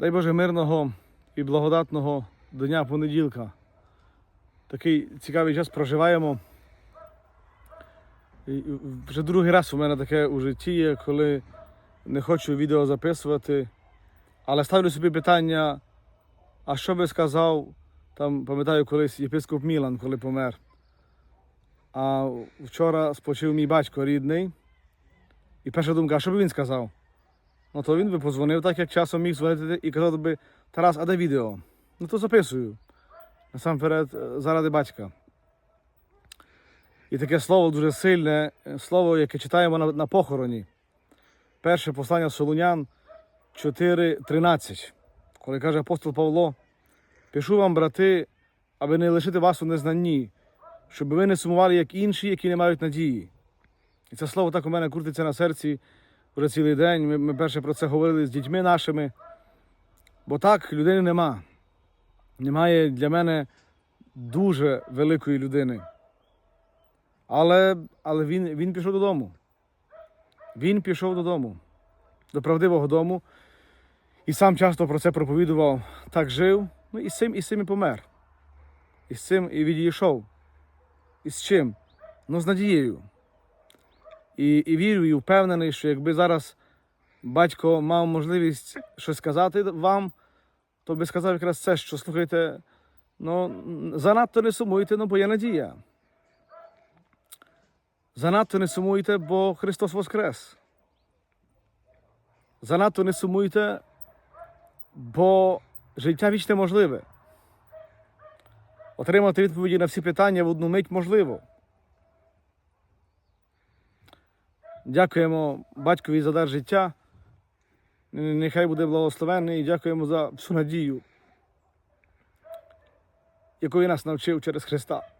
Дай Боже мирного і благодатного дня понеділка. Такий цікавий час проживаємо. І Вже другий раз у мене таке у житті є, коли не хочу відео записувати, але ставлю собі питання, а що би сказав, там, пам'ятаю, колись єпископ Мілан, коли помер. А вчора спочив мій батько рідний. І перша думка, а що би він сказав? Ну то він би позвонив так, як часом міг дзвонити і казав би, Тарас, а де відео? Ну то записую. Насамперед, е, заради батька. І таке слово дуже сильне, е, слово, яке читаємо на, на похороні. Перше послання Солунян 4.13, коли каже апостол Павло, пишу вам, брати, аби не лишити вас у незнанні, щоб ви не сумували, як інші, які не мають надії. І це слово так у мене крутиться на серці вже цілий день. Ми, ми перше про це говорили з дітьми нашими. Бо так, людини нема. Немає для мене дуже великої людини. Але, але він, він пішов додому. Він пішов додому, до правдивого дому. І сам часто про це проповідував. Так жив, ну і з і з цим і помер. І з цим і відійшов. І з чим? Ну, з надією. І, і вірю, і впевнений, що якби зараз батько мав можливість щось сказати вам, то би сказав якраз це, що слухайте, ну занадто не сумуйте, ну бо є надія. Занадто не сумуйте, бо Христос Воскрес. Занадто не сумуйте, бо життя вічне можливе. Отримати відповіді на всі питання в одну мить можливо. Дякуємо батькові за дар життя. Нехай буде благословенний і дякуємо за всю надію, якої нас навчив через Христа.